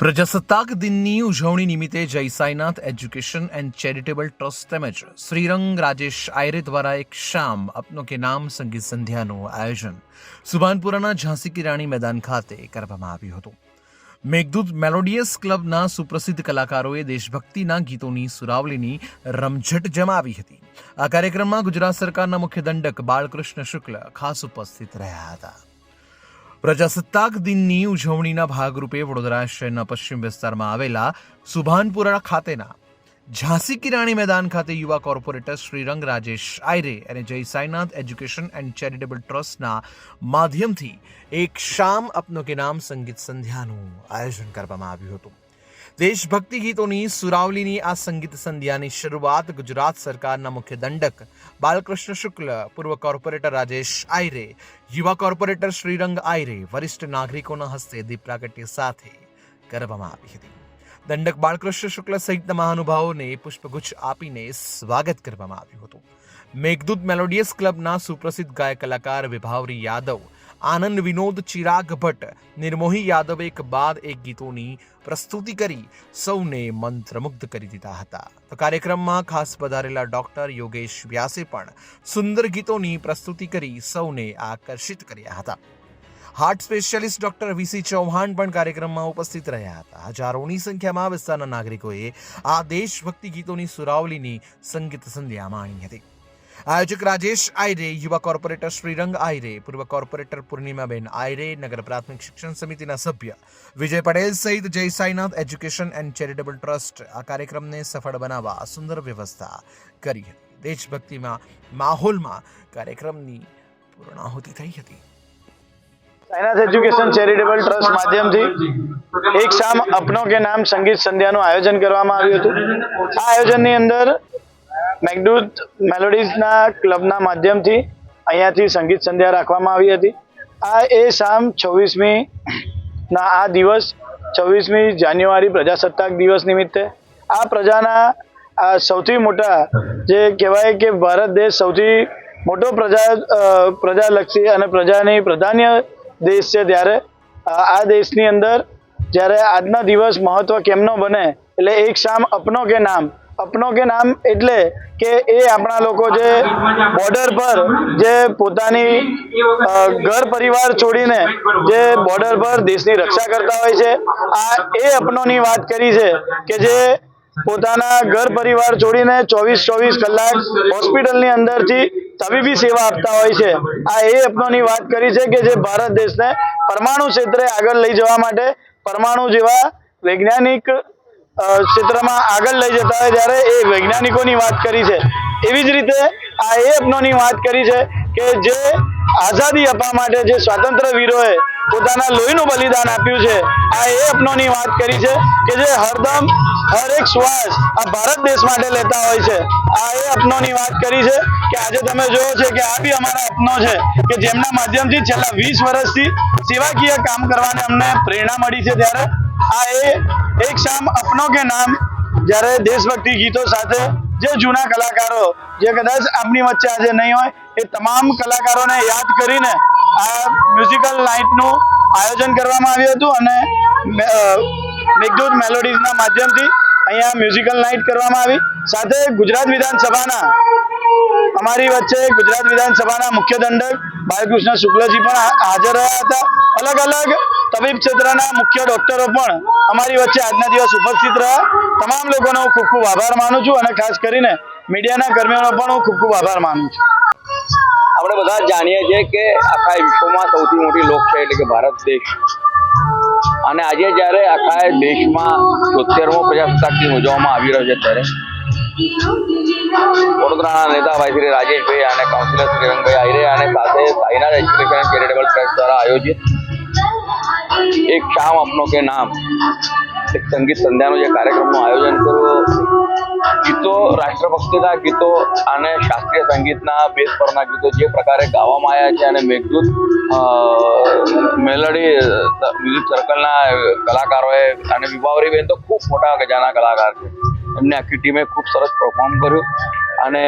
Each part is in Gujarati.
પ્રજાસત્તાક દિનની ઉજવણી નિમિત્તે Jai Sainath education and charitable trust તેમજ શ્રીરંગ રાજેશ આયરે દ્વારા એક શામ અપનો કે નામ સંગીત સંધ્યાનું આયોજન સુભાનપુરાના ઝાંસી કી રાણી મેદાન ખાતે કરવામાં આવ્યું હતું. મેઘદૂત મેલોડિયસ ક્લબના સુપ્રસિદ્ધ કલાકારોએ દેશભક્તિના ગીતોની સુરાવલીની રમઝટ જમાવી હતી. આ કાર્યક્રમમાં ગુજરાત સરકારના મુખ્ય દંડક બાળકૃષ્ણ શુક્લ ખાસ ઉપસ્થિત રહ્યા હતા. પ્રજાસત્તાક દિનની ઉજવણીના ભાગરૂપે વડોદરા શહેરના પશ્ચિમ વિસ્તારમાં આવેલા સુભાનપુરા ખાતેના ઝાંસી કિરાણી મેદાન ખાતે યુવા કોર્પોરેટર શ્રીરંગ રાજેશ આયરે અને જય સાઈનાથ એજ્યુકેશન એન્ડ ચેરિટેબલ ટ્રસ્ટના માધ્યમથી એક શામ અપનો કે નામ સંગીત સંધ્યાનું આયોજન કરવામાં આવ્યું હતું. દેશભક્તિ ગીતોની સુરાવલીની આ સંગીત સંધ્યાની શરૂઆત ગુજરાત સરકારના મુખ્ય દંડક બાલકૃષ્ણ શુક્લ, પૂર્વ કોર્પોરેટર રાજેશ આયરે, યુવા કોર્પોરેટર શ્રીરંગ આયરે, વરિષ્ઠ નાગરિકોના હસ્તે દીપ પ્રાગટ્ય સાથે કરવામાં આવી હતી. દંડક બાળકૃષ્ણ શુક્લ સહિતના મહાનુભાવોને પુષ્પગુચ્છ આપીને સ્વાગત કરવામાં આવ્યું હતું. મેઘદૂત મેલોડિયસ ક્લબના સુપ્રસિદ્ધ ગાયક કલાકાર વિભાવરી યાદવ આનંદ, વિનોદ, ચિરાગ ભટ્ટ, નિર્મોહી યાદવ એક બાદ એક ગીતોની પ્રસ્તુતિ કરી સૌને મંત્રમુગ્ધ કરી દીધા હતા. તો કાર્યક્રમમાં ખાસ પધારેલા ડોક્ટર યોગેશ વ્યાસે પણ સુંદર ગીતોની પ્રસ્તુતિ કરી સૌને આકર્ષિત કર્યા હતા. Heart specialist doctor V C Chauhan પણ કાર્યક્રમમાં ઉપસ્થિત રહ્યા હતા. હજારોની સંખ્યામાં વિસ્તારના નાગરિકોએ આ દેશભક્તિ ગીતોની સુરાવલીની સંગીત સંધ્યા માણી હતી. આયોજક રાજેશ આયરે, યુવા કોર્પોરેટર શ્રીરંગ આયરે, પૂર્વ કોર્પોરેટર પૂર્ણિમાબેન આયરે, નગર પ્રાથમિક શિક્ષણ સમિતિના સભ્ય વિજય પટેલ સહિત Jai Sainath education and charitable trust આ કાર્યક્રમને સફળ બનાવવા સુંદર વ્યવસ્થા કરી હતી. દેશભક્તિમાં, માહોલમાં કાર્યક્રમની પૂર્ણાહુતિ થઈ હતી. સાયનાથ એજ્યુકેશન ચેરિટેબલ ટ્રસ્ટ માધ્યમથી એક શામ અપનો કે નામ સંગીત સંધ્યાનું આયોજન કરવામાં આવ્યું હતું. આ આયોજનની અંદર મેઘદૂત મેલોડીઝના ક્લબના માધ્યમથી અહીંયાથી સંગીત સંધ્યા રાખવામાં આવી હતી. આ એ શામ છવ્વીસમી ના આ દિવસ, છવ્વીસમી જાન્યુઆરી પ્રજાસત્તાક દિવસ નિમિત્તે. આ પ્રજાના આ સૌથી મોટા જે કહેવાય કે ભારત દેશ સૌથી મોટો પ્રજા પ્રજાલક્ષી અને પ્રજાની પ્રધાન્ય દેશ છે ત્યારે આ દેશની અંદર જ્યારે આજના દિવસ મહત્વ કેમનો બને, એટલે એક શામ અપનો કે નામ અપનો કે નામ એટલે કે એ આપણા લોકો જે બોર્ડર પર જે પોતાની ઘર પરિવાર છોડીને જે બોર્ડર પર દેશની રક્ષા કરતા હોય છે, આ એ અપનોની વાત કરી છે કે જે પોતાના ઘર પરિવાર છોડીને ચોવીસ ચોવીસ કલાક હોસ્પિટલની અંદરથી તબીબી સેવા આપતા હોય છે. આ એ અપનોની વાત કરી છે કે જે ભારત દેશને પરમાણુ ક્ષેત્રે આગળ લઈ જવા માટે પરમાણુ જેવા વૈજ્ઞાનિક ક્ષેત્રમાં આગળ લઈ જતા હોય ત્યારે એ વૈજ્ઞાનિકોની વાત કરી છે. એવી જ રીતે આ એ અપનોની વાત કરી છે કે જે આઝાદી આપવા માટે જે સ્વાતંત્ર્ય વીરોએ પોતાના લોહીનું બલિદાન આપ્યું છે, આ એ અપનોની વાત કરી છે કે જે હરદમ હર એક શ્વાસ આ ભારત દેશ માટે લેતા હોય છે. આ એ અપનોની વાત કરી છે કે આજે તમે જોયો છે કે આ બી અમારા અપનો છે કે જેમના માધ્યમથી છેલ્લા વીસ વર્ષથી સેવાકીય કામ કરવાની અમને પ્રેરણા મળી છે ત્યારે આ એ એક શામ અપનો કે નામ, જ્યારે દેશભક્તિ ગીતો સાથે જે જૂના કલાકારો, જે કદાચ આપની વચ્ચે આજે નહીં હોય, એ તમામ કલાકારોને યાદ કરીને આ મ્યુઝિકલ નાઇટનું આયોજન કરવામાં આવ્યું હતું અને મેઘદૂત મેલોડીઝના માધ્યમથી અહીંયા મ્યુઝિકલ નાઇટ કરવામાં આવી. સાથે ગુજરાત વિધાનસભાના, અમારી વચ્ચે ગુજરાત વિધાનસભાના મુખ્ય દંડક બાલકૃષ્ણ શુક્લજી પણ હાજર રહ્યા હતા. અલગ અલગ તબીબ ક્ષેત્રના મુખ્ય ડોક્ટરો પણ અમારી વચ્ચે આજના દિવસ ઉપસ્થિત રહ્યા. તમામ લોકોનો હું ખૂબ ખૂબ આભાર માનું છું અને ખાસ કરીને મીડિયાના કર્મીઓનો પણ હું ખૂબ ખૂબ આભાર માનું છું. આપણે બધા જાણીએ છીએ કે આખા વિશ્વમાં સૌથી મોટી લોક છે એટલે કે ભારત દેશ. અને આજે જ્યારે આખા દેશમાં તોતેરમો પ્રજાસત્તાક દિન ઉજવવામાં આવી રહ્યો છે ત્યારે વડોદરાના નેતા ભાઈ શ્રી રાજેશભાઈ અને કાઉન્સિલર શ્રી રંગભાઈ આહિરે અને સાથે સાઈનાથ એજ્યુકેશન ચેરિટેબલ ટ્રસ્ટ દ્વારા આયોજિત એક શામ આપનો કે નામ. એક સંગીત સંધ્યાનો જે કાર્યક્રમનું આયોજન કર્યું. ગીતો, રાષ્ટ્રભક્તિના ગીતો અને શાસ્ત્રીય સંગીતના બેઝ પરના ગીતો જે પ્રકારે ગાવામાં આવ્યા છે અને મેઘદૂત મેલડી મ્યુઝિક સર્કલના કલાકારોએ અને વિભાવરીબેન તો ખૂબ મોટા ગજાના કલાકાર છે. એમને આખી ટીમે ખૂબ સરસ પરફોર્મ કર્યું અને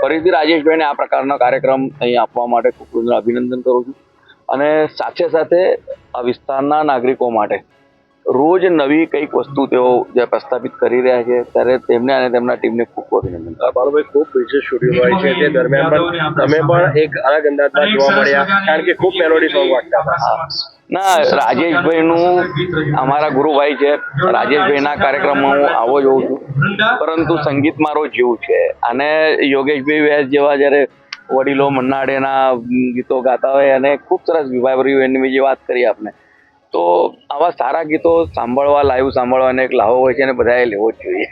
ફરીથી રાજેશભાઈને આ પ્રકારનો કાર્યક્રમ અહીં આપવા માટે ખૂબ અભિનંદન કરું છું. અને સાથે સાથે આ વિસ્તારના નાગરિકો માટે રોજ નવી કંઈક વસ્તુ તેઓ જે પ્રસ્થાપિત કરી રહ્યા છે ત્યારે તેમને અને તેમના ટીમને ખૂબ ખૂબ અભિનંદન. બાળુભાઈ ખૂબ બિઝી સ્ટુડિયો હોય છે તે દરમિયાન પણ તમે પણ એક અલગ અંદાજમાં જોવા મળ્યા કારણ કે ખૂબ મેલોડી સોંગ વાગતા હતા. ના રાજેશભાઈનું અમારા ગુરુભાઈ છે. રાજેશભાઈના કાર્યક્રમમાં હું આવો જોઉં છું. પરંતુ સંગીત મારો જીવ છે. અને યોગેશભાઈ વ્યાસ જેવા જ્યારે વડીલો મન્નાડેના ગીતો ગાતા હોય અને ખૂબ સરસ વિભાવરી એની જે વાત કરી આપને. તો આવા સારા ગીતો સાંભળવા લાઈવ સાંભળવાને એક લાવો હોય છે અને બધાએ લેવો જ જોઈએ.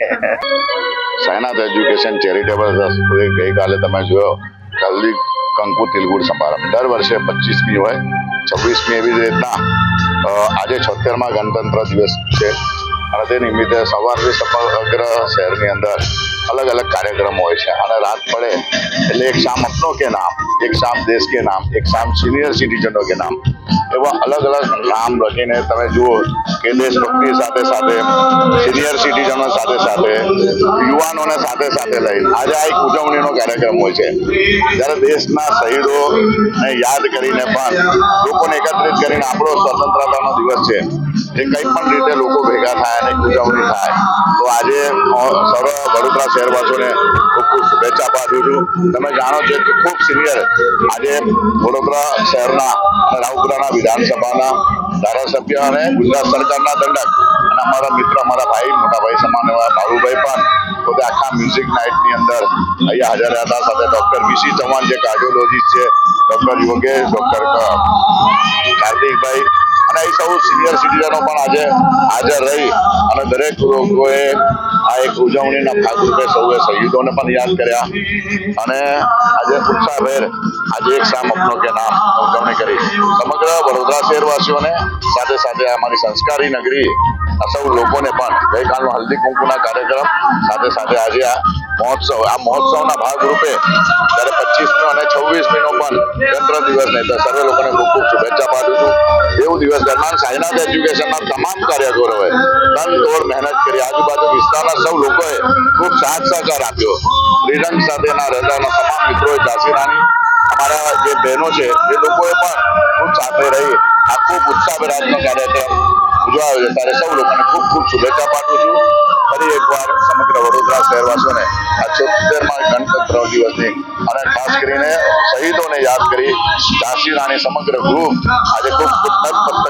સાયનાથ એજ્યુકેશન ચેરિટેબલ ટ્રસ્ટ ગઈકાલે તમે જોયો કલ્લી કંકુ તિલગુડ સમારંભ દર વર્ષે પચીસમી હોય, છવ્વીસમી એવી રીતના આજે છોતેરમાં ગણતંત્ર દિવસ છે. અને તે નિમિત્તે સવારથી સમગ્ર શહેરની અંદર અલગ અલગ કાર્યક્રમો હોય છે. અને રાત પડે એટલે એક શામ અપનો કે નામ, એક શામ દેશ કે નામ, એક શામ સિનિયર સિટીઝનો કે નામ, એવા અલગ અલગ નામ લખીને તમે જુઓ કે દેશભક્તિ સાથે સાથે સિનિયર સિટીઝનો સાથે સાથે, યુવાનોને સાથે સાથે લઈ આજે આ એક ઉજવણીનો કાર્યક્રમ હોય છે. જ્યારે દેશના શહીદોને યાદ કરીને પણ લોકોને એકત્રિત કરીને આપણો સ્વતંત્રતાનો દિવસ છે. જે કંઈ પણ રીતે લોકો ભેગા થાય અને ઉજવણી થાય. તો આજે સર્વ વડોદરા શહેરવાસીઓને ખૂબ ખૂબ શુભેચ્છા પાઠવું છું. તમે જાણો છો કે ખૂબ સિનિયર આજે વડોદરા શહેરના અને વિધાનસભાના ધારાસભ્ય અને ગુજરાત સરકારના દંડક અને અમારા મિત્ર, અમારા ભાઈ, મોટા ભાઈ સમાન એવા બાબુભાઈ પણ પોતે આખા મ્યુઝિક નાઇટની અંદર અહીંયા હાજર હતા. સાથે ડૉક્ટર વીસી ચૌહાણ, જે કાર્ડિયોલોજીસ્ટ છે, ડૉક્ટર યોગેશ ડૉક્ટર કાર્તિકભાઈ અને એ સૌ સિનિયર સિટીઝનો પણ આજે હાજર રહી અને દરેક લોકોએ આ એક ઉજવણીના ભાગરૂપે સૌએ શહીદોને પણ યાદ કર્યા. અને આજે ઉત્સાહભેર આજે એક શામ અપનો કે નામ ઉજવણી કરી. સમગ્ર વડોદરા શહેરવાસીઓને સાથે સાથે અમારી સંસ્કારી નગરી સૌ લોકોને પણ ગઈકાલનો હલ્દી કુંકુના કાર્યક્રમ સાથે સાથે આજે આ મહોત્સવ, આ મહોત્સવના ભાગરૂપે જ્યારે પચીસમી અને છવ્વીસમીનો પણ ગણતંત્ર દિવસ નહીં તો સર્વે લોકોને ખૂબ ખૂબ શુભેચ્છા પાઠવું છું. એવું દિવસ દરમિયાન સાયનાથ એજ્યુકેશનના તમામ કાર્યકરોએ તન તોડ મહેનત કરી આજુબાજુ વિસ્તારના સૌ લોકોએ ખૂબ સાથ સહકાર આપ્યો. શ્રીરંગ સાથેના રજાના તમામ મિત્રોએ ઝાંસીરાની અમારા જે બહેનો છે, એ લોકોએ પણ ખૂબ સાથે રહી આ ખૂબ ઉત્સાહભેર કાર્યક્રમ ઉજવાયો છે. ત્યારે સૌ લોકોને ખૂબ ખૂબ શુભેચ્છા પાઠવું છું. ફરી એકવાર સમગ્ર વડોદરા શહેરવાસીઓને આ છોતેરમાં ગણતંત્ર દિવસની અને ખાસ કરીને શહીદોને યાદ કરી ઝાંસી રાણી સમગ્ર ગ્રુપ આજે ખૂબ નતમસ્તક